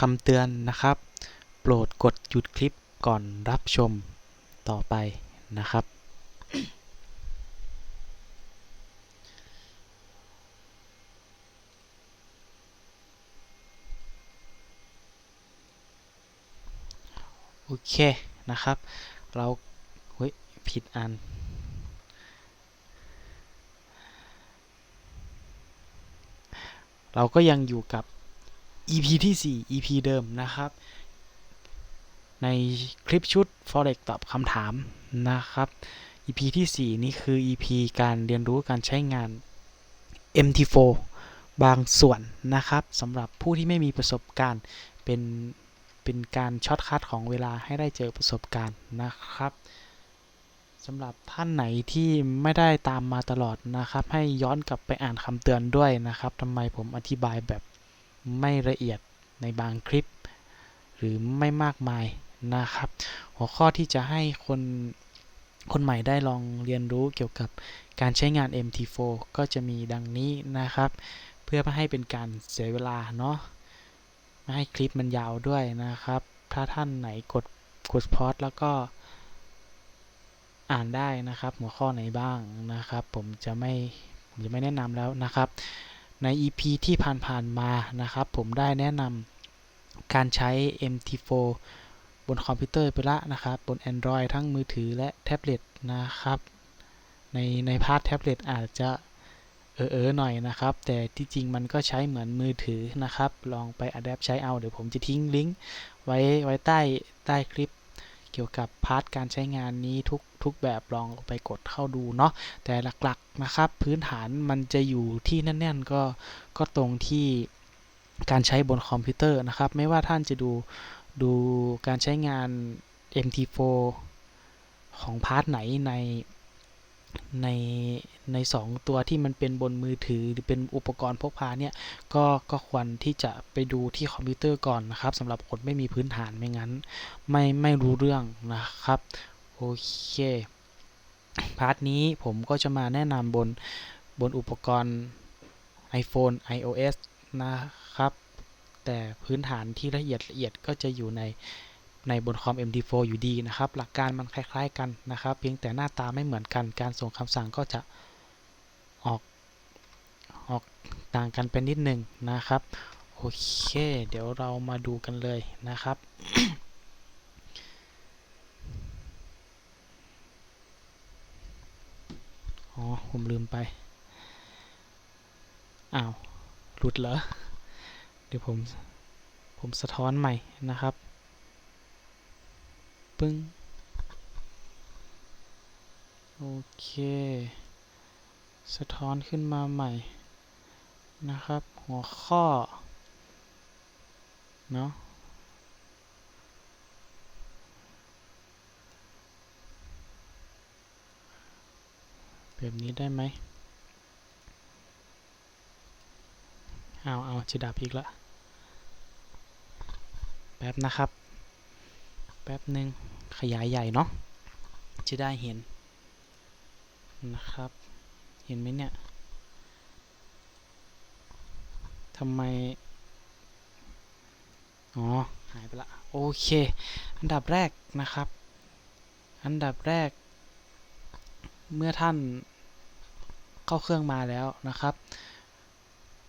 คำเตือนนะครับ โปรดกดหยุดคลิปก่อนรับชมต่อไปนะครับ โอเคนะครับ เราเฮ้ยผิดอันเราก็ยังอยู่กับ EP ที่ 4 EP เดิมนะครับ ในคลิปชุด Forex ตอบคำถามนะครับ EP ที่ 4 นี่คือ EP การเรียนรู้การใช้งาน MT4 บางส่วนนะครับสำหรับผู้ที่ไม่มีประสบการณ์เป็นเป็นการช็อตคัดของเวลาให้ได้เจอประสบการณ์นะครับสำหรับท่านไหนที่ไม่ได้ตามมาตลอดนะครับ ให้ย้อนกลับไปอ่านคำเตือนด้วยนะครับทำไมผมอธิบายแบบ ไม่ละเอียดในบางคลิป หรือไม่มากมายนะครับ หัวข้อที่จะให้คนคนใหม่ได้ลองเรียนรู้เกี่ยวกับการใช้งาน MT4 ก็จะมีดังนี้นะครับ เพื่อไม่ให้เป็นการเสียเวลาเนาะไม่ให้คลิปมันยาวด้วยนะครับ ถ้าท่านไหนกดกดพอดแล้วก็อ่านได้นะครับ หัวข้อไหนบ้างนะครับ ผมจะไม่ผมจะไม่แนะนำแล้วนะครับ ใน EP ที่ผ่านๆมานะครับ ผมได้แนะนำการใช้ MT4 บนคอมพิวเตอร์ไปละนะครับ บน Android ทั้งมือถือและแท็บเล็ตนะครับ ในในพาร์ทแท็บเล็ตอาจจะเออเออหน่อยนะครับ แต่ที่จริงมันก็ใช้เหมือนมือถือนะครับ ลองไปอัดแอปใช้เอา เดี๋ยวผมจะทิ้งลิงก์ไว้ไว้ใต้ใต้คลิป เกี่ยวกับพาร์ทการใช้งานนี้ทุกทุกแบบลองไปกดเข้าดูเนาะแต่หลักๆนะครับพื้นฐานมันจะอยู่ที่แน่นๆก็ก็ตรงที่การใช้บนคอมพิวเตอร์นะครับ ไม่ว่าท่านจะดูดูการใช้งาน MT4 ของพาร์ทไหนในใน ในสองตัวที่มันเป็นบนมือถือหรือเป็นอุปกรณ์พกพาเนี่ยก็ก็ควรที่จะไปดูที่คอมพิวเตอร์ก่อนนะครับสำหรับคนไม่มีพื้นฐานไม่งั้น ไม่ไม่รู้เรื่องนะครับโอเคพาร์ทนี้ผมก็จะมาแนะนำบนบนอุปกรณ์ iPhone iOS นะครับ แต่พื้นฐานที่ละเอียดละเอียดก็จะอยู่ในในบนคอม MD4 อยู่ดีนะครับ หลักการมันคล้าย ๆ กันนะครับ เพียงแต่หน้าตาไม่เหมือนกัน การส่งคำสั่งก็จะ ออกออกต่างกันเป็นนิดหนึ่งนะครับ โอเค เดี๋ยวเรามาดูกันเลยนะครับอ๋อผมลืมไป อ้าว หลุดเหรอ เดี๋ยวผม ผมสะท้อนใหม่นะครับ ปึ้ง โอเค สะท้อนขึ้นมาใหม่นะครับ หัวข้อ เนาะแบบนี้ได้ไหมเอาเอาจะดับอีกละ แป๊บนะครับ แป๊บหนึ่งขยายใหญ่เนาะ จะได้เห็นนะครับ เห็นไหมเนี่ยทำไม อ๋อ หายไปละ โอเค อันดับแรกนะครับ อันดับแรก เมื่อท่านเข้าเครื่องมาแล้วนะครับ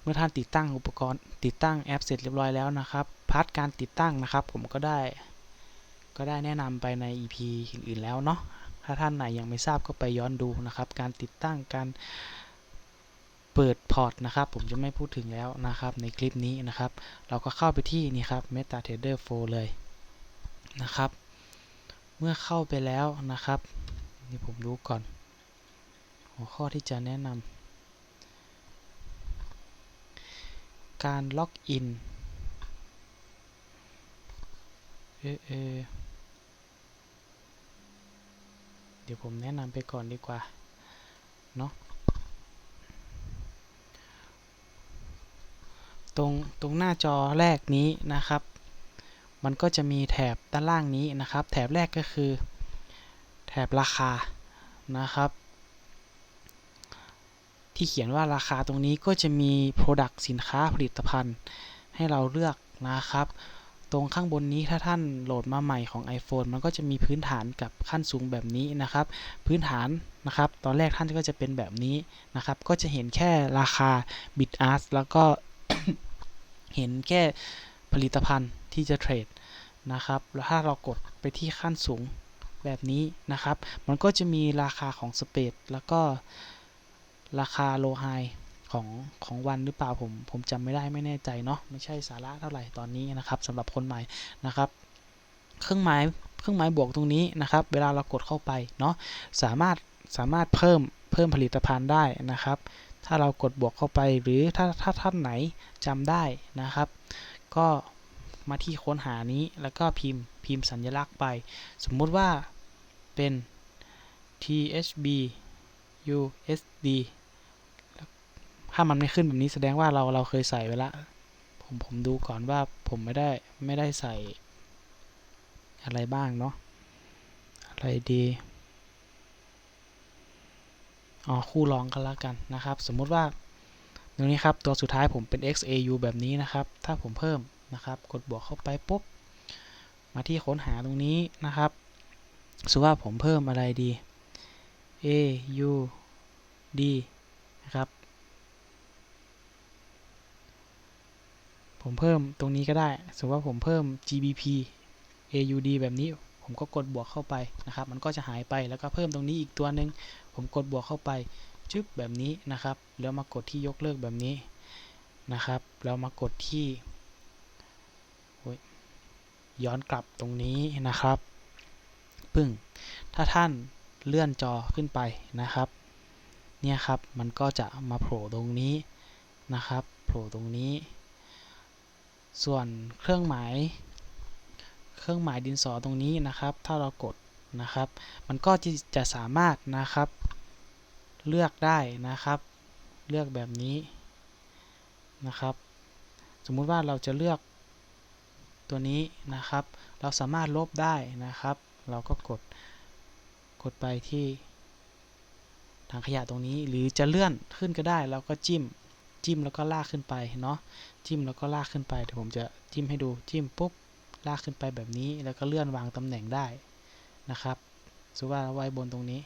เมื่อท่านติดตั้งอุปกรณ์ ติดตั้งแอปเสร็จเรียบร้อยแล้วนะครับ พาร์ทการติดตั้งนะครับ ผมก็ได้ ก็ได้แนะนำไปใน EP อื่นๆแล้วเนาะ ถ้าท่านไหนยังไม่ทราบก็ไปย้อนดูนะครับ การติดตั้งการเปิดพอร์ตนะครับ ผมจะไม่พูดถึงแล้วนะครับ ในคลิปนี้นะครับ เราก็เข้าไปที่นี่ครับ MetaTrader 4 เลยนะครับ เมื่อเข้าไปแล้วนะครับ นี่ผมรู้ก่อน หัวข้อที่จะแนะนำการล็อกอิน เอเออเดี๋ยวผมแนะนำไปก่อนดีกว่า เนาะตรงตรงหน้าจอแรกนี้นะครับ มันก็จะมีแถบด้านล่างนี้นะครับ แถบแรกก็คือ แถบราคานะครับ ที่เขียนว่าราคาตรงนี้ก็จะมี Product สินค้าผลิตภัณฑ์ให้เราเลือกนะครับ ตรงข้างบนนี้ถ้าท่านโหลดมาใหม่ของ iPhone มันก็จะมีพื้นฐานกับขั้นสูงแบบนี้นะครับ พื้นฐานนะครับ ตอนแรกท่านก็จะเป็นแบบนี้นะครับ ก็จะเห็นแค่ราคา b i t a r t แล้วก็เห็นแค่ผลิตภัณฑ์ที่จะเทรดนะครับ แล้วถ้าเรากดไปที่ขั้นสูงแบบนี้นะครับ มันก็จะมีราคาของสเปดแล้วก็ราคาโลไฮ ของของวันหรือเปล่าผมผมจำไม่ได้ไม่แน่ใจเนาะไม่ใช่สาระเท่าไหร่ตอนนี้นะครับสำหรับคนใหม่นะครับ เครื่องหมายเครื่องหมายบวกตรงนี้นะครับ เวลาเรากดเข้าไปเนาะสามารถสามารถเพิ่มเพิ่มผลิตภัณฑ์ได้นะครับ ถ้าเรากดบวกเข้าไปหรือถ้าถ้าท่านไหนจำได้นะครับ ก็มาที่ค้นหานี้แล้วก็พิมพ์พิมพ์สัญลักษณ์ไป สมมุติว่าเป็น THB USD ถ้ามันไม่ขึ้นแบบนี้แสดงว่าเราเราเคยใส่ไว้ละ ผมผมดูก่อนว่าผมไม่ได้ไม่ได้ใส่ อะไรบ้างเนาะ อะไรดีอ๋อคู่รองกันล้วกันนะครับ สมมุติว่าตรงนี้ครับ ตัวสุดท้ายผมเป็น XAU แบบนี้นะครับ ถ้าผมเพิ่มนะครับ กดบวกเข้าไปปุ๊บ มาที่ค้นหาตรงนี้นะครับสมมติว่าผมเพิ่มอะไรดี A U D นะครับ ผมเพิ่มตรงนี้ก็ได้ สมมติว่าผมเพิ่ม GBP AUD แบบนี้ ผมก็กดบวกเข้าไปนะครับ มันก็จะหายไป แล้วก็เพิ่มตรงนี้อีกตัวหนึ่งผมกดบวกเข้าไปจึ๊บแบบนี้นะครับ แล้วมากดที่ยกเลิกแบบนี้นะครับ แล้วมากดที่ย้อนกลับตรงนี้นะครับ ปึ้ง ถ้าท่านเลื่อนจอขึ้นไปนะครับ เนี่ยครับ มันก็จะมาโผล่ตรงนี้นะครับ โผล่ตรงนี้ ส่วนเครื่องหมายเครื่องหมายดินสอตรงนี้นะครับ ถ้าเรากดนะครับ มันก็จะสามารถนะครับ เลือกได้นะครับ เลือกแบบนี้นะครับ สมมุติว่าเราจะเลือกตัวนี้นะครับ เราสามารถลบได้นะครับ เราก็กดกดไปที่ถังขยะตรงนี้หรือจะเลื่อนขึ้นก็ได้ เราก็จิ้ม จิ้มแล้วก็ลากขึ้นไปเนาะจิ้มแล้วก็ลากขึ้นไปเดี๋ยวผมจะจิ้มให้ดูจิ้มปุ๊บลากขึ้นไปแบบนี้แล้วก็เลื่อนวางตำแหน่งได้นะครับสมมติว่าไว้บนตรงนี้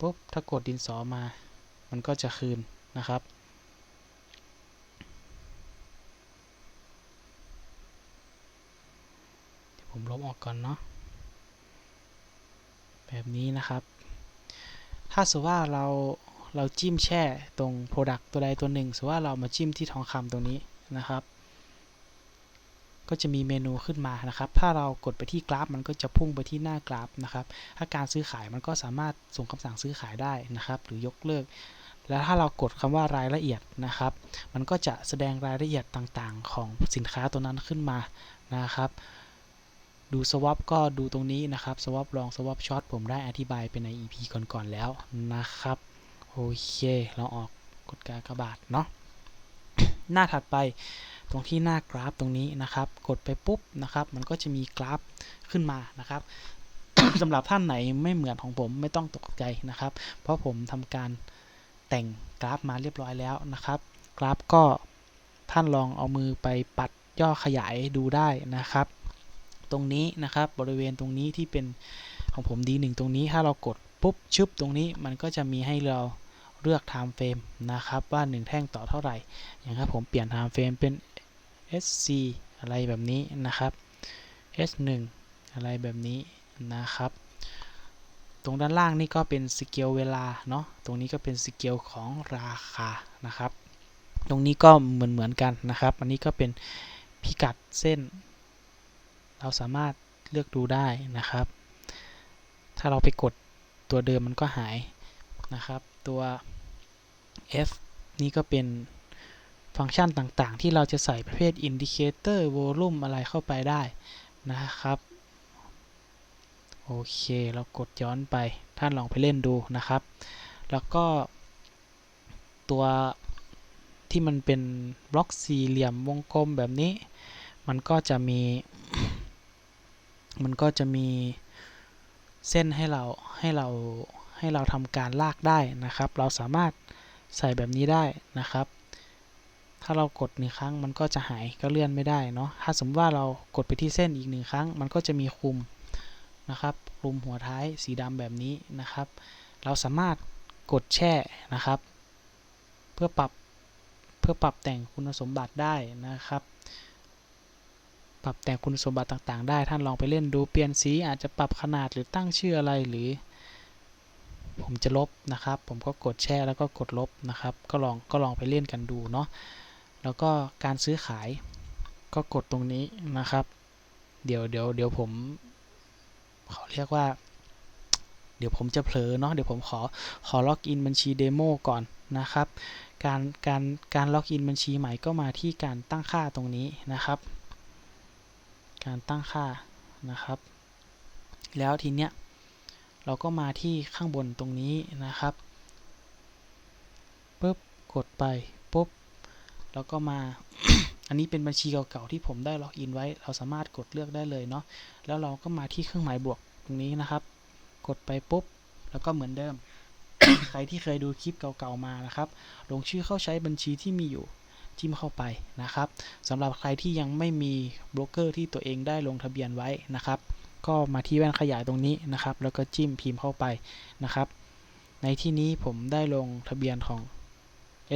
ปุ๊บถ้ากดดินสอมา มันก็จะคืนนะครับ ผมลบออกก่อนเนาะแบบนี้นะครับ ถ้าสมมติว่าเรา เราจิ้มแช่ตรง Product ตัวใดตัวหนึ่งสมมติว่าเรามาจิ้มที่ทองคำตรงนี้นะครับ ก็จะมีเมนูขึ้นมานะครับ ถ้าเรากดไปที่กราฟ มันก็จะพุ่งไปที่หน้ากราฟนะครับ ถ้าการซื้อขายมันก็สามารถส่งคำสั่งซื้อขายได้นะครับ หรือยกเลิก แล้วถ้าเรากดคำว่ารายละเอียดนะครับ มันก็จะแสดงรายละเอียดต่างๆ ของสินค้าตัวนั้นขึ้นมานะครับดู swap ก็ดูตรงนี้นะครับ swap ลอง swap short ผมได้อธิบายไปใน EP ก่อนๆแล้วนะครับ โอเค เราออกกดการกระบาดเนาะหน้าถัดไปตรงที่หน้ากราฟตรงนี้นะครับ กดไปปุ๊บนะครับ มันก็จะมีกราฟขึ้นมานะครับสำหรับท่านไหนไม่เหมือนของผมไม่ต้องตกใจนะครับ เพราะผมทำการแต่งกราฟมาเรียบร้อยแล้วนะครับ กราฟก็ท่านลองเอามือไปปัดย่อขยายดูได้นะครับ ตรงนี้นะครับบริเวณตรงนี้ที่เป็นของผม D1 ตรงนี้ถ้าเรากดปุ๊บชึบตรงนี้มันก็จะมีให้เรา เลือก time frame นะครับ ว่า 1 แท่งต่อเท่าไหร่อย่างครับผมเปลี่ยน time frame เป็น SC อะไรแบบนี้นะครับ S1 อะไรแบบนี้นะครับ ตรงด้านล่างนี่ก็เป็นสเกลเวลาเนาะตรงนี้ก็เป็นสเกลของราคานะครับ ตรงนี้ก็เหมือนเหมือนกันนะครับ อันนี้ก็เป็นพิกัดเส้น เราสามารถเลือกดูได้นะครับ ถ้าเราไปกดตัวเดิมมันก็หายนะครับ ตัว F นี่ก็เป็นฟังก์ชันต่างๆ ที่เราจะใส่ประเภท Indicator Volume อะไรเข้าไปได้นะครับโอเค เรากดย้อนไป ท่านลองไปเล่นดูนะครับ แล้วก็ตัวที่มันเป็นบล็อกสี่เหลี่ยมวงกลมแบบนี้ มันก็จะมี มันก็จะมีเส้นให้เราให้เรา ให้เราทำการลากได้นะครับ เราสามารถใส่แบบนี้ได้นะครับ ถ้าเรากดหนึ่งครั้งมันก็จะหายก็เลื่อนไม่ได้เนาะถ้าสมมติว่าเรากดไปที่เส้นอีกหนึ่งครั้ง มันก็จะมีคลุมนะครับคลุมหัวท้ายสีดำแบบนี้นะครับ เราสามารถกดแช่นะครับ เพื่อปรับเพื่อปรับแต่งคุณสมบัติได้นะครับ ปรับแต่งคุณสมบัติต่างๆ ได้ท่านลองไปเล่นดูเปลี่ยนสีอาจจะปรับขนาดหรือตั้งชื่ออะไรหรือ ผมจะลบนะครับ ผมก็กดแช่แล้วก็กดลบนะครับ ก็ลองก็ลองไปเล่นกันดูเนาะแล้วก็การซื้อขายก็กดตรงนี้นะครับ เดี๋ยวเดี๋ยวเดี๋ยวผมเขาเรียกว่า เดี๋ยวผมจะเผลอเนาะเดี๋ยวผมขอขอล็อกอินบัญชีเดโมก่อนนะครับ การการการล็อกอินบัญชีใหม่ก็มาที่การตั้งค่าตรงนี้นะครับ การตั้งค่านะครับ แล้วทีเนี้ย เราก็มาที่ข้างบนตรงนี้นะครับปุ๊บกดไปปุ๊บแล้วก็มา อันนี้เป็นบัญชีเก่าๆที่ผมได้ล็อกอินไว้ เราสามารถกดเลือกได้เลยเนาะแล้วเราก็มาที่เครื่องหมายบวกตรงนี้นะครับ กดไปปุ๊บแล้วก็เหมือนเดิม ใครที่เคยดูคลิปเก่าๆมานะครับ ลงชื่อเข้าใช้บัญชีที่มีอยู่จิ้มเข้าไปนะครับสำหรับใครที่ยังไม่มีโบรกเกอร์ที่ตัวเองได้ลงทะเบียนไว้นะครับ ก็มาที่แว่นขยายตรงนี้นะครับ แล้วก็จิ้มพิมพ์เข้าไปนะครับ ในที่นี้ผมได้ลงทะเบียนของ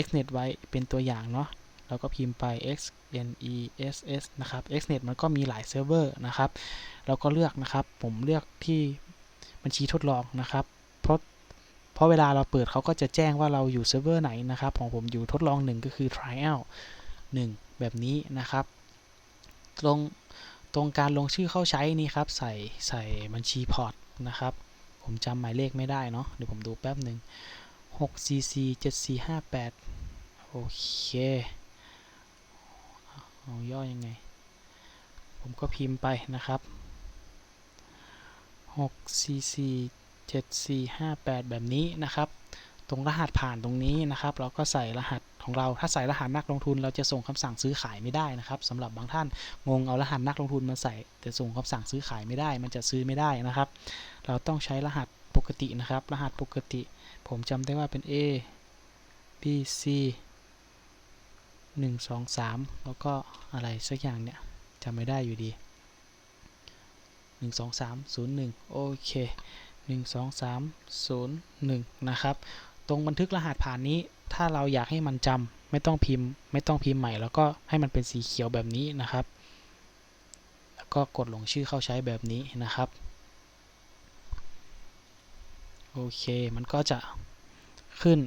xnet ไว้เป็นตัวอย่างเนาะเราก็พิมพ์ไป x n e s s นะครับ xnet มันก็มีหลายเซิร์ฟเวอร์นะครับ เราก็เลือกนะครับ ผมเลือกที่บัญชีทดลองนะครับ เพราะเพราะเวลาเราเปิดเขาก็จะแจ้งว่าเราอยู่เซิร์ฟเวอร์ไหนนะครับ ของผมอยู่ทดลอง 1 ก็คือ trial 1 แบบนี้นะครับ ตรง ตรงการลงชื่อเข้าใช้นี่ครับ ใส่ใส่บัญชีพอร์ตนะครับ ผมจำหมายเลขไม่ได้เนาะเดี๋ยวผมดูแป๊บหนึ่ง6 cc 7 4 5 8โอเคเอาย่อยังไง ผมก็พิมพ์ไปนะครับ6 cc 7 4 5 8แบบนี้นะครับ ตรงรหัสผ่านตรงนี้นะครับ เราก็ใส่รหัสของเราถ้าใส่รหัสนักลงทุน เราจะส่งคำสั่งซื้อขายไม่ได้นะครับสำหรับบางท่านงงเอารหัสนักลงทุนมาใส่แต่ส่งคำสั่งซื้อขายไม่ได้ มันจะซื้อไม่ได้นะครับ เราต้องใช้รหัสปกตินะครับ รหัสปกติ ผมจำได้ว่าเป็น A B C 1 2 3 แล้วก็อะไรสักอย่างเนี่ยจำไม่ได้อยู่ดี 1 2 3 0 1 โอเค 1 2 3 0 1 นะครับ ตรงบันทึกรหัสผ่านนี้ ถ้าเราอยากให้มันจำไม่ต้องพิมพ์ ไม่ต้องพิมพ์ใหม่ แล้วก็ให้มันเป็นสีเขียวแบบนี้นะครับ แล้วก็กดลงชื่อเข้าใช้แบบนี้นะครับโอเคมันก็จะขึ้น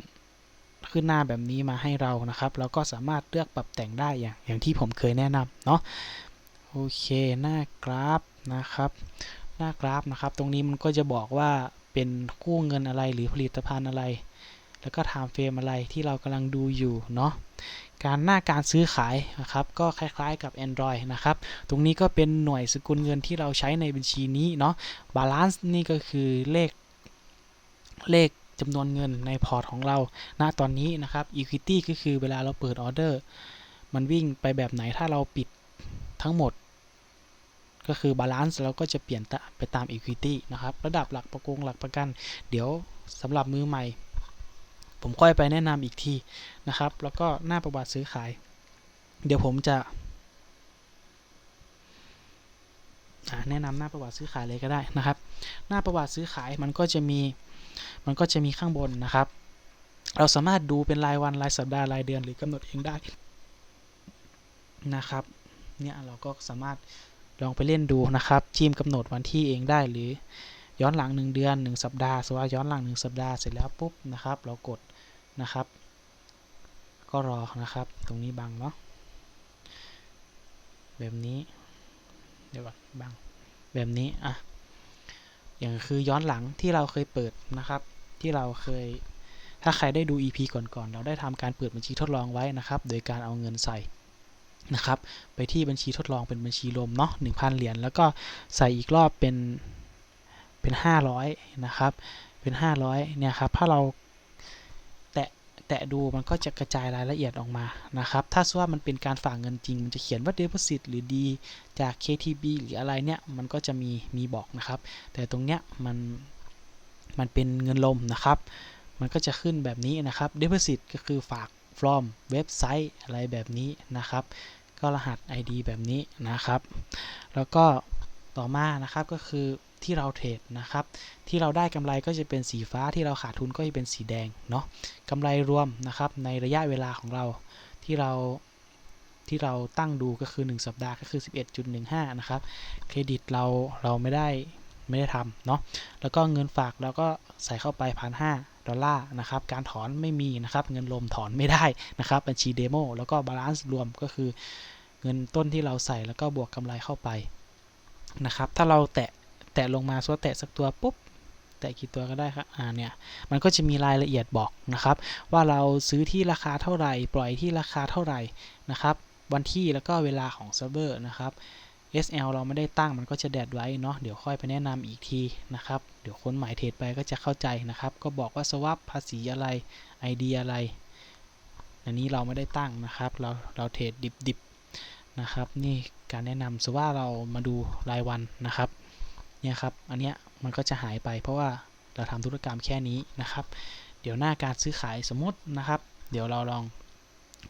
ขึ้นหน้าแบบนี้มาให้เรานะครับ แล้วก็สามารถเลือกปรับแต่งได้อย่างอย่างที่ผมเคยแนะนำเนาะโอเคหน้ากราฟนะครับ หน้ากราฟนะครับ ตรงนี้มันก็จะบอกว่าเป็นกู้เงินอะไรหรือผลิตภัณฑ์อะไร แล้วก็ time frame อะไรที่เรากำลังดูอยู่เนาะการหน้าการซื้อขายนะครับก็คล้ายๆกับ Android นะครับตรงนี้ก็เป็นหน่วยสกุลเงินที่เราใช้ในบัญชีนี้เนาะ balance นี่ก็คือเลขเลขจำนวนเงินในพอร์ตของเราณตอนนี้นะครับ equity ก็คือเวลาเราเปิดออเดอร์มันวิ่งไปแบบไหนถ้าเราปิดทั้งหมด ก็คือ balance เราก็จะเปลี่ยนไปตาม equity นะครับ ระดับหลักประกงหลักประกัน เดี๋ยวสำหรับมือใหม่ ผมค่อยไปแนะนำอีกทีนะครับ แล้วก็หน้าประวัติซื้อขาย เดี๋ยวผมจะแนะนำหน้าประวัติซื้อขายเลยก็ได้นะครับ หน้าประวัติซื้อขายมันก็จะมีมันก็จะมีข้างบนนะครับ เราสามารถดูเป็นรายวันรายสัปดาห์รายเดือนหรือกำหนดเองได้นะครับเนี่ยเราก็สามารถลองไปเล่นดูนะครับจิ้มกำหนดวันที่เองได้หรือ ย้อนหลัง 1 เดือน 1 สัปดาห์สมมติว่าย้อนหลัง 1 สัปดาห์เสร็จแล้วปุ๊บนะครับ เรากดนะครับ ก็รอนะครับ ตรงนี้บังเนาะแบบนี้เดี๋ยวบังแบบนี้อะอย่างคือย้อนหลังที่เราเคยเปิดนะครับ ที่เราเคยถ้าใครได้ดู EP ก่อนๆ เราได้ทำการเปิดบัญชีทดลองไว้นะครับ โดยการเอาเงินใส่นะครับ ไปที่บัญชีทดลองเป็นบัญชีรวมเนาะ1,000เหรียญแล้วก็ใส่อีกรอบเป็น เป็น 500 นะครับ เป็น 500 เนี่ยครับ ถ้าเราแตะแตะดูมันก็จะกระจายรายละเอียดออกมา นะครับ ถ้าสมมติว่ามันเป็นการฝากเงินจริง มันจะเขียนว่า deposit หรือ D จาก KTB หรืออะไรเนี่ย มันก็จะมี มีบอกนะครับ แต่ตรงเนี้ยมัน มันเป็นเงินลมนะครับ มันก็จะขึ้นแบบนี้นะครับ deposit ก็คือฝาก from เว็บไซต์อะไรแบบนี้นะครับ ก็รหัส ID แบบนี้นะครับ แล้วก็ต่อมานะครับก็คือ ที่เราเทรดนะครับ ที่เราได้กำไรก็จะเป็นสีฟ้าที่เราขาดทุนก็จะเป็นสีแดงเนาะกำไรรวมนะครับในระยะเวลาของเราที่เราที่เราตั้งดูก็คือ 1 สัปดาห์ก็คือ 11.15 นะครับ เครดิตเราเราไม่ได้ไม่ได้ทำเนาะ แล้วก็เงินฝากเราก็ใส่เข้าไปพันห้าดอลลาร์นะครับ การถอนไม่มีนะครับ เงินลมถอนไม่ได้นะครับ บัญชีเดโมแล้วก็บาลานซ์รวมก็คือเงินต้นที่เราใส่แล้วก็บวกกำไรเข้าไปนะครับ ถ้าเราแตะ แตะลงมาส่วแตะสักตัวปุ๊บแตะกี่ตัวก็ได้ครับอ่าเนี่ยมันก็จะมีรายละเอียดบอกนะครับ ว่าเราซื้อที่ราคาเท่าไหร่ ปล่อยที่ราคาเท่าไหร่นะครับวันที่แล้วก็เวลาของเซิร์ฟเวอร์นะครับ SL เราไม่ได้ตั้งมันก็จะแดดไว้เนาะเดี๋ยวค่อยไปแนะนำอีกทีนะครับ เดี๋ยวคนหมายเทรดไปก็จะเข้าใจนะครับ ก็บอกว่า swap ภาษีอะไร ID อะไร อันนี้เราไม่ได้ตั้งนะครับ เราเราเทรดดิบๆนะครับ นี่การแนะนำสว่าเรามาดูรายวันนะครับ เนี่ยครับ อันเนี้ยมันก็จะหายไปเพราะว่าเราทำธุรกรรมแค่นี้นะครับ เดี๋ยวหน้าการซื้อขายสมมตินะครับ เดี๋ยวเราลอง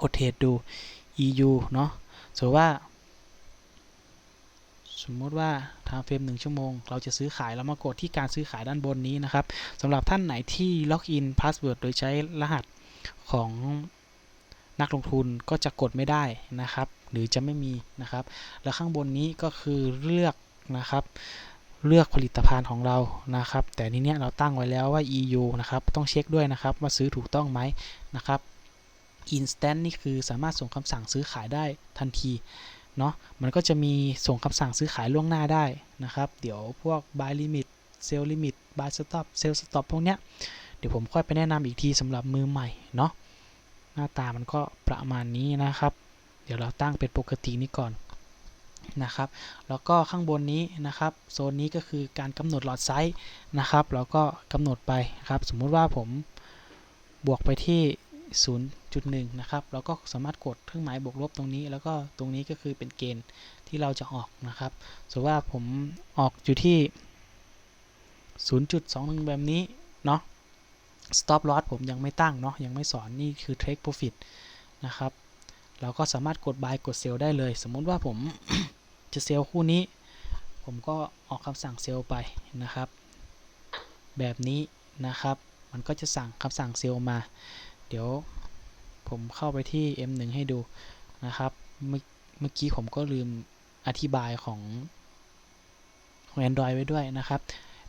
กดเทรดดู EU เนาะสมมติว่า สมมติว่าทำเฟรม1ชั่วโมง เราจะซื้อขายแล้วมากดที่การซื้อขายด้านบนนี้นะครับสำหรับท่านไหนที่ล็อกอินพาสเวิร์ดโดยใช้รหัสของนักลงทุนก็จะกดไม่ได้นะครับ หรือจะไม่มีนะครับ แล้วข้างบนนี้ก็คือเลือกนะครับ เลือกผลิตภัณฑ์ของเรานะครับ แต่นี้เนี้ยเราตั้งไว้แล้วว่า EU นะครับ ต้องเช็คด้วยนะครับ ว่าซื้อถูกต้องไหมนะครับ instant นี่คือสามารถส่งคำสั่งซื้อขายได้ทันทีเนาะมันก็จะมีส่งคำสั่งซื้อขายล่วงหน้าได้นะครับ เดี๋ยวพวก buy limit sell limit buy stop sell stop พวกเนี้ยเดี๋ยวผมค่อยไปแนะนำอีกทีสำหรับมือใหม่เนาะหน้าตามันก็ประมาณนี้นะครับ เดี๋ยวเราตั้งเป็นปกตินี้ก่อน นะครับ แล้วก็ข้างบนนี้นะครับ โซนนี้ก็คือการกำหนดหลอดไซส์นะครับเราก็กำหนดไปครับ สมมุติว่าผมบวกไปที่ 0.1 นะครับเราก็สามารถกดเครื่องหมายบวกลบตรงนี้ แล้วก็ตรงนี้ก็คือเป็นเกณฑ์ที่เราจะออกนะครับ สมมติว่าผมออกอยู่ที่ 0.21 แบบนี้ เนาะ stop loss ผมยังไม่ตั้งเนาะ ยังไม่สอน นี่คือ take profit นะครับ เราก็สามารถกด buy กด sell ได้เลย สมมุติว่าผม จะเซลล์คู่นี้ ผมก็ออกคำสั่งเซลล์ไปนะครับ แบบนี้นะครับ มันก็จะสั่งคำสั่งเซลล์มา เดี๋ยวผมเข้าไปที่ M1 ให้ดูนะครับ เมื่อเมื่อกี้ผมก็ลืมอธิบายของของ Android ไว้ด้วยนะครับ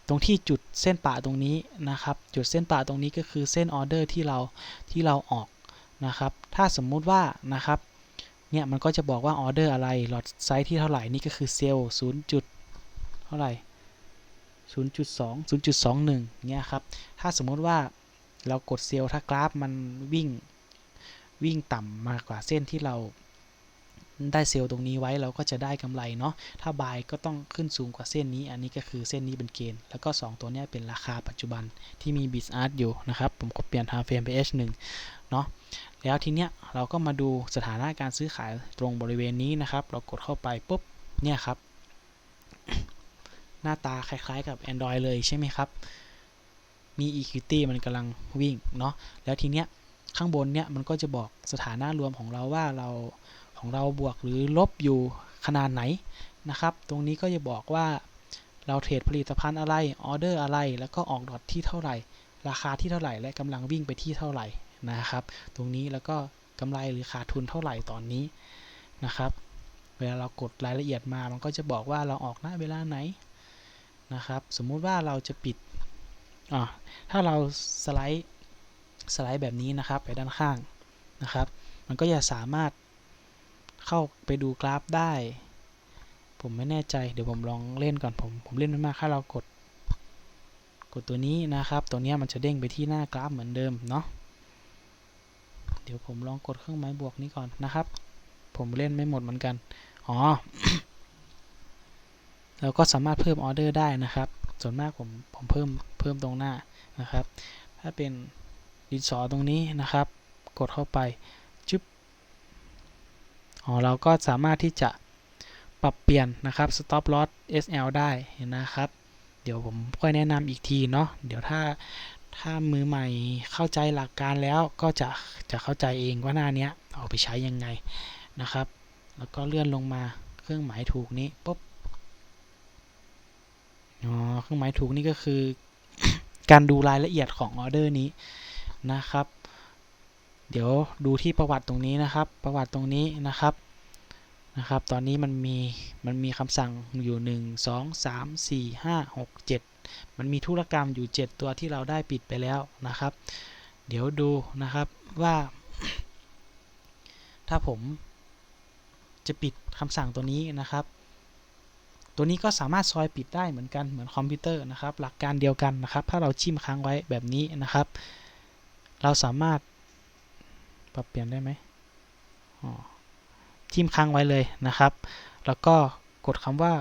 ตรงที่จุดเส้นปะตรงนี้นะครับ จุดเส้นปะตรงนี้ก็คือเส้นออเดอร์ที่เราที่เราออกนะครับ ถ้าสมมุติว่านะครับ เนี่ยมันก็จะบอกว่าออเดอร์อะไรหลอดไซส์ที่เท่าไหร่นี่ก็คือเซลล์0จุดเท่าไหร่0.2 0.21เนี่ยครับ ถ้าสมมติว่าเรากดเซลล์ถ้ากราฟมันวิ่งวิ่งต่ำมากกว่าเส้นที่เราได้เซลล์ตรงนี้ไว้เราก็จะได้กำไรเนาะ ถ้าบายก็ต้องขึ้นสูงกว่าเส้นนี้ อันนี้ก็คือเส้นนี้เป็นเกณฑ์ แล้วก็ 2 ตัวนี้เป็นราคาปัจจุบันที่มี b i t art อยู่นะครับ ผมก็เปลี่ยน time frame ไป h1 เนาะ แล้วทีเนี้ยเราก็มาดูสถานะการซื้อขายตรงบริเวณนี้นะครับ เรากดเข้าไปปุ๊บเนี่ยครับ หน้าตาคล้ายๆกับ Android เลยใช่ไหมครับมี equity มันกำลังวิ่งเนาะแล้วทีเนี้ยข้างบนเนี่ยมันก็จะบอกสถานะรวมของเราว่าเราของเราบวกหรือลบอยู่ขนาดไหนนะครับ ตรงนี้ก็จะบอกว่าเราเทรดผลิตภัณฑ์อะไรออเดอร์อะไร แล้วก็ออกดอทที่เท่าไหร่ ราคาที่เท่าไหร่ และกำลังวิ่งไปที่เท่าไหร่ นะครับ ตรงนี้แล้วก็กำไรหรือขาดทุนเท่าไหร่ตอนนี้นะครับ เวลาเรากดรายละเอียดมา มันก็จะบอกว่าเราออกหน้าเวลาไหนนะครับ สมมุติว่าเราจะปิดอ่าถ้าเราสไลด์สไลด์แบบนี้นะครับ ไปด้านข้างนะครับ มันก็จะสามารถเข้าไปดูกราฟได้ ผมไม่แน่ใจเดี๋ยวผมลองเล่นก่อนผม ผมเล่นไม่มากถ้าเรากด กดตัวนี้นะครับ ตัวนี้มันจะเด้งไปที่หน้ากราฟเหมือนเดิมเนาะ เดี๋ยวผมลองกดเครื่องหมายบวกนี้ก่อนนะครับ ผมเล่นไม่หมดเหมือนกัน อ๋อ เราก็สามารถเพิ่มออเดอร์ได้นะครับ ส่วนมากผมผมเพิ่มเพิ่มตรงหน้านะครับ ถ้าเป็นดินสอตรงนี้นะครับ กดเข้าไปจึ๊บ อ๋อ เราก็สามารถที่จะปรับเปลี่ยนนะครับ stop loss SL ได้นะครับ เดี๋ยวผมค่อยแนะนำอีกทีเนาะ เดี๋ยวถ้า ถ้ามือใหม่เข้าใจหลักการแล้วก็จะจะเข้าใจเองว่าหน้าเนี้ยเอาไปใช้ยังไงนะครับ แล้วก็เลื่อนลงมาเครื่องหมายถูกนี้ปุ๊บอ๋อเครื่องหมายถูกนี่ก็คือการดูรายละเอียดของออเดอร์นี้นะครับ เดี๋ยวดูที่ประวัติตรงนี้นะครับ ประวัติตรงนี้นะครับนะครับ ตอนนี้มันมีมันมีคำสั่งอยู่ 1 2 3 4 5 6 7 มันมีธุรกรรมอยู่ 7 ตัวที่เราได้ปิดไปแล้วนะครับ เดี๋ยวดูนะครับว่า ถ้าผมจะปิดคำสั่งตัวนี้นะครับ ตัวนี้ก็สามารถซอยปิดได้เหมือนกันเหมือนคอมพิวเตอร์นะครับ หลักการเดียวกันนะครับ ถ้าเราจิ้มค้างไว้แบบนี้นะครับ เราสามารถปรับเปลี่ยนได้ไหมจิ้มค้างไว้เลยนะครับ แล้วก็กดคำว่า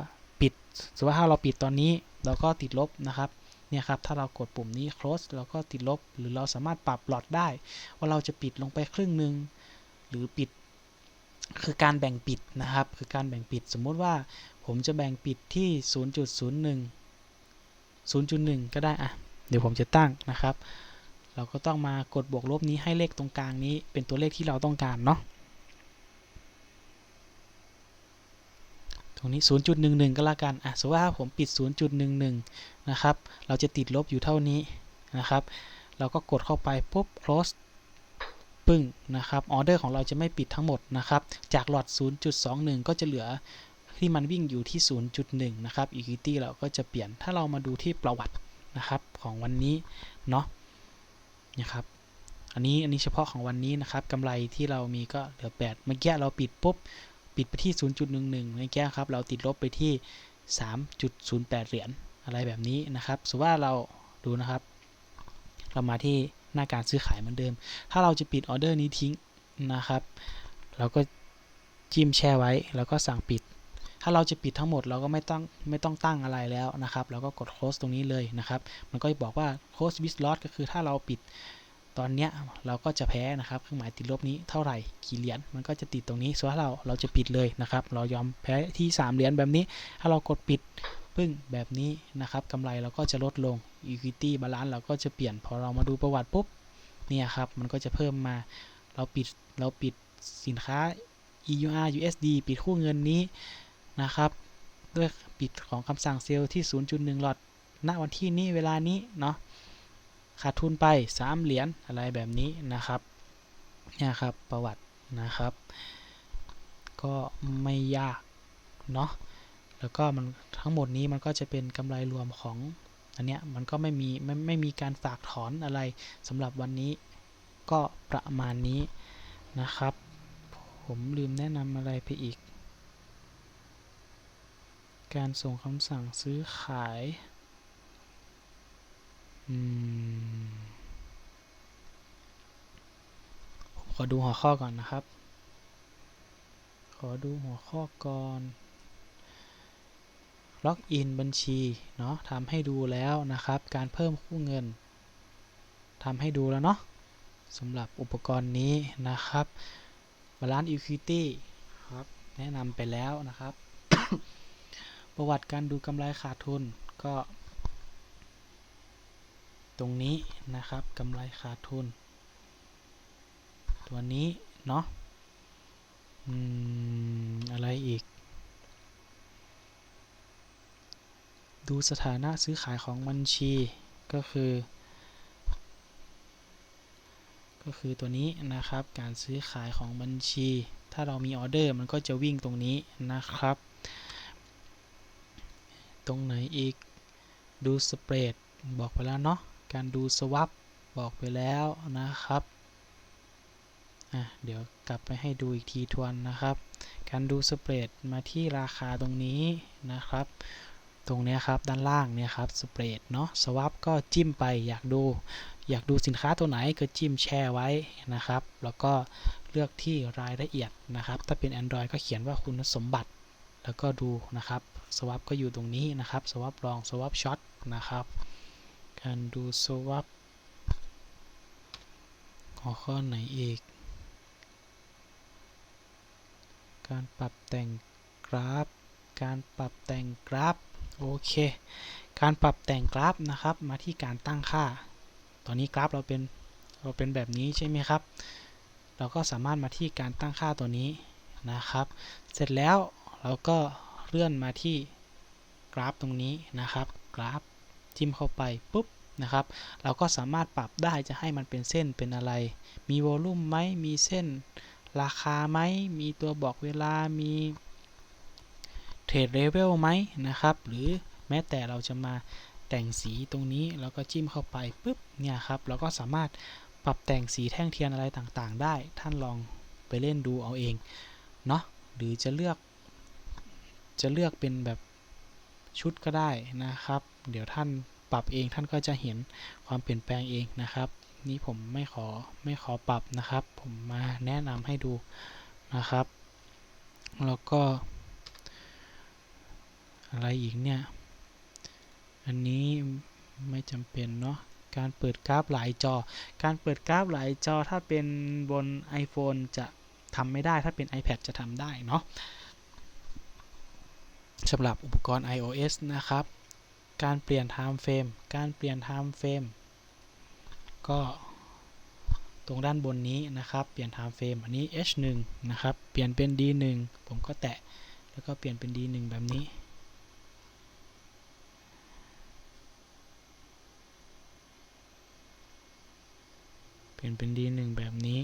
สมมติว่าถ้าเราปิดตอนนี้เราก็ติดลบนะครับเนี่ยครับถ้าเรากดปุ่มนี้ close เราก็ติดลบ หรือเราสามารถปรับหลอดได้ ว่าเราจะปิดลงไปครึ่งหนึ่งหรือปิด คือการแบ่งปิดนะครับ คือการแบ่งปิดสมมุติว่าผมจะแบ่งปิดที่ 0.01 0.1 ก็ได้อะเดี๋ยวผมจะตั้งนะครับ เราก็ต้องมากดบวกลบนี้ให้เลขตรงกลางนี้เป็นตัวเลขที่เราต้องการเนาะ รงนี้ 0.11 ก็แล้วกันอะสมมติว่าผมปิด 0.11 นะครับ เราจะติดลบอยู่เท่านี้นะครับ เราก็กดเข้าไปปุ๊บ close ปึ้งนะครับ ออเดอร์ของเราจะไม่ปิดทั้งหมดนะครับ จากหลอด 0.21 ก็จะเหลือที่มันวิ่งอยู่ที่ 0.1 นะครับ equity เราก็จะเปลี่ยน ถ้าเรามาดูที่ประวัตินะครับของวันนี้เนาะ นะครับ อันนี้อันนี้เฉพาะของวันนี้นะครับกำไรที่เรามีก็เหลือ 8 เมื่อกี้เราปิดปุ๊บ ปิดไปที่ 0.11เมื่อกี้ครับเราติดลบไปที่ 3.08 เหรียญอะไรแบบนี้นะครับสมมติว่าเราดูนะครับ เรามาที่หน้าการซื้อขายเหมือนเดิม ถ้าเราจะปิดออเดอร์นี้ทิ้งนะครับ เราก็จิ้มแช่ไว้ แล้วก็สั่งปิด ถ้าเราจะปิดทั้งหมดเราก็ไม่ต้องไม่ต้องตั้งอะไรแล้วนะครับ เราก็กด close ตรงนี้เลยนะครับ มันก็จะบอกว่า close with loss ก็คือถ้าเราปิด ตอนเนี้ยเราก็จะแพ้นะครับเครื่องหมายติดลบนี้เท่าไหร่กี่เหรียญมันก็จะติดตรงนี้ส่วนถ้าเราเราจะปิดเลยนะครับ เรายอมแพ้ที่ 3 เหรียญแบบนี้ ถ้าเรากดปิดปึ้งแบบนี้นะครับกำไรเราก็จะลดลง equity balance เราก็จะเปลี่ยนพอเรามาดูประวัติปุ๊บเนี่ยครับมันก็จะเพิ่มมาเราปิดเราปิดสินค้า EUR USD ปิดคู่เงินนี้นะครับด้วยปิดของคำสั่งเซลล์ที่ 0.1 หลอดณวันที่นี้เวลานี้เนาะ ขาดทุนไป 3 เหรียญอะไรแบบนี้นะครับเนี่ยครับประวัตินะครับ ก็ไม่ยากเนาะแล้วก็มันทั้งหมดนี้มันก็จะเป็นกำไรรวมของอันเนี้ยมันก็ไม่มีไม่ไม่มีการฝากถอนอะไรสำหรับวันนี้ก็ประมาณนี้นะครับ ผมลืมแนะนำอะไรไปอีก การส่งคำสั่งซื้อขาย ผมขอดูหัวข้อก่อนนะครับ ขอดูหัวข้อก่อน ล็อกอินบัญชี เนาะทำให้ดูแล้วนะครับ การเพิ่มคู่เงินทำให้ดูแล้วเนาะสำหรับอุปกรณ์นี้นะครับ Balance Equity ครับ แนะนำไปแล้วนะครับ ประวัติการดูกำไรขาดทุนก็ ตรงนี้นะครับกำไรขาดทุน ตัวนี้ เนาะอืม อะไรอีก ดูสถานะซื้อขายของบัญชีก็คือ ก็คือตัวนี้นะครับการซื้อขายของบัญชี ถ้าเรามีออเดอร์มันก็จะวิ่งตรงนี้นะครับ ตรงไหนอีกดูสเปรดบอกไปแล้วเนาะ การดูสวับบอกไปแล้วนะครับเดี๋ยวกลับไปให้ดูอีกทีทวนนะครับ การดูสเปรดมาที่ราคาตรงนี้นะครับ ตรงนี้ครับด้านล่างเนี่ยครับสเปรดเนาะสวับก็จิ้มไปอยากดู อยากดูสินค้าตัวไหนก็จิ้มแช่ไว้นะครับ แล้วก็เลือกที่รายละเอียดนะครับ ถ้าเป็น Android ก็เขียนว่าคุณสมบัติ แล้วก็ดูนะครับสวับก็อยู่ตรงนี้นะครับสวับลองสวับช็อตนะครับ การดูสวับหัวข้อไหนอีก การปรับแต่งกราฟ การปรับแต่งกราฟ โอเค การปรับแต่งกราฟนะครับ มาที่การตั้งค่า ตอนนี้กราฟเราเป็น เราเป็นแบบนี้ใช่ไหมครับ เราก็สามารถมาที่การตั้งค่าตัวนี้นะครับ เสร็จแล้วเราก็เลื่อนมาที่กราฟตรงนี้นะครับ กราฟ จิ้มเข้าไปปุ๊บนะครับ เราก็สามารถปรับได้จะให้มันเป็นเส้นเป็นอะไร มีวอลลุ่มไหมมีเส้นราคาไหม มีตัวบอกเวลา มีเทรดเลเวลไหมนะครับ หรือแม้แต่เราจะมาแต่งสีตรงนี้แล้วก็จิ้มเข้าไปปุ๊บเนี่ยครับ เราก็สามารถปรับแต่งสีแท่งเทียนอะไรต่างๆ ได้ ท่านลองไปเล่นดูเอาเองเนาะ หรือจะเลือก จะเลือกเป็นแบบชุดก็ได้นะครับ เดี๋ยวท่านปรับเองท่านก็จะเห็นความเปลี่ยนแปลงเองนะครับ นี่ผมไม่ขอไม่ขอปรับนะครับ ผมมาแนะนำให้ดูนะครับ แล้วก็ อะไรอีกเนี่ย อันนี้ไม่จำเป็นเนาะการเปิดกราฟหลายจอ การเปิดกราฟหลายจอถ้าเป็นบน iPhone จะทำไม่ได้ ถ้าเป็น iPad จะทำได้เนาะสำหรับอุปกรณ์ iOS นะครับ การเปลี่ยน time frame การเปลี่ยน time frame ก็ตรงด้านบนนี้นะครับ เปลี่ยน time frame อันนี้ H1 นะครับ เปลี่ยนเป็น D1 ผมก็แตะ แล้วก็เปลี่ยนเป็น D1 แบบนี้ เปลี่ยนเป็น D1 แบบนี้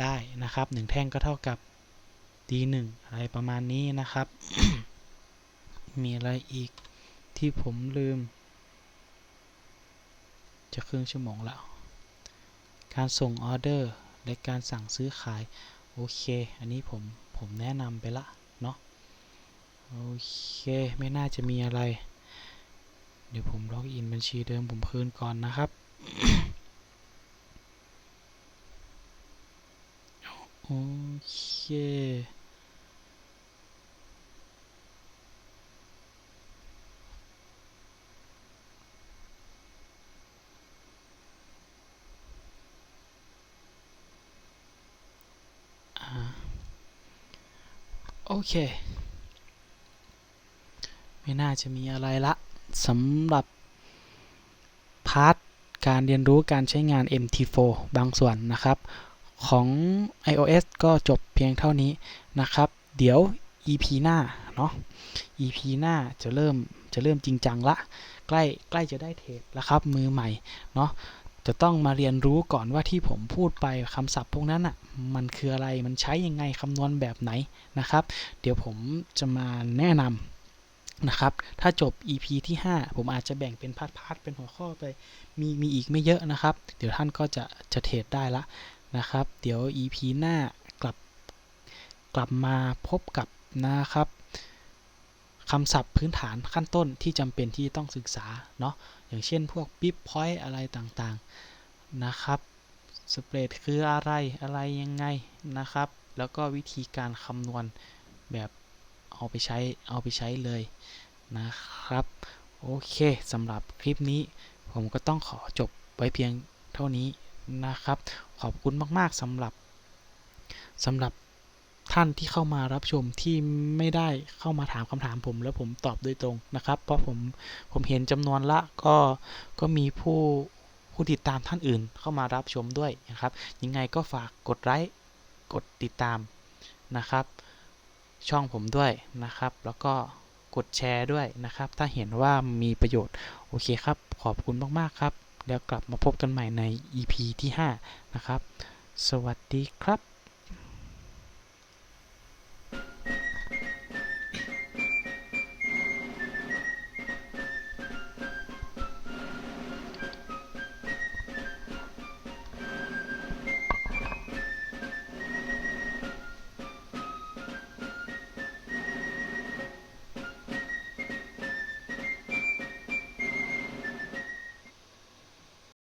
ได้นะครับ 1 แท่งก็เท่ากับ D1 อะไรประมาณนี้นะครับ มีอะไรอีก ที่ผมลืม จะครึ่งชั่วโมงแล้ว การส่งออเดอร์และการสั่งซื้อขาย โอเค อันนี้ผม ผมแนะนำไปละเนาะโอเค ไม่น่าจะมีอะไร เดี๋ยวผมล็อกอินบัญชีเดิมผมคืนก่อนนะครับโอเค เค ไม่น่าจะมีอะไรละสำหรับ พาร์ทการเรียนรู้การใช้งาน MT4 บางส่วนนะครับ ของ iOS ก็จบเพียงเท่านี้นะครับ เดี๋ยว EP หน้าเนาะ EP หน้าจะเริ่มจะเริ่มจริงจังละ ใกล้ใกล้จะได้เทรดแล้วครับมือใหม่เนาะ จะต้องมาเรียนรู้ก่อนว่าที่ผมพูดไปคำศัพท์พวกนั้นอะมันคืออะไรมันใช้ยังไงคำนวณแบบไหนนะครับ เดี๋ยวผมจะมาแนะนำนะครับ ถ้าจบ EP ที่ 5 ผมอาจจะแบ่งเป็นพาร์ทๆเป็นหัวข้อไปมีมีอีกไม่เยอะนะครับ เดี๋ยวท่านก็จะจะเทรดได้ละนะครับ เดี๋ยว EP หน้ากลับกลับมาพบกับนะครับคำศัพท์พื้นฐานขั้นต้นที่จำเป็นที่ต้องศึกษาเนาะ อย่างเช่นพวก bip point อะไรต่างๆนะครับสเปรดคืออะไรอะไรยังไงนะครับ แล้วก็วิธีการคำนวณแบบเอาไปใช้เอาไปใช้เลยนะครับ โอเคสำหรับคลิปนี้ ผมก็ต้องขอจบไว้เพียงเท่านี้นะครับ ขอบคุณมาก ๆสำหรับสำหรับ ท่านที่เข้ามารับชมที่ไม่ได้เข้ามาถามคำถามผม แล้วผมตอบโดยตรงนะครับ เพราะผมผมเห็นจำนวนละก็ก็มีผู้ผู้ติดตามท่านอื่นเข้ามารับชมด้วยนะครับ ยังไงก็ฝากกดไลค์กดติดตามนะครับ ช่องผมด้วยนะครับ แล้วก็กดแชร์ด้วยนะครับ ถ้าเห็นว่ามีประโยชน์โอเคครับ ขอบคุณมากๆครับ แล้วกลับมาพบกันใหม่ใน EP ที่ 5 นะครับ สวัสดีครับ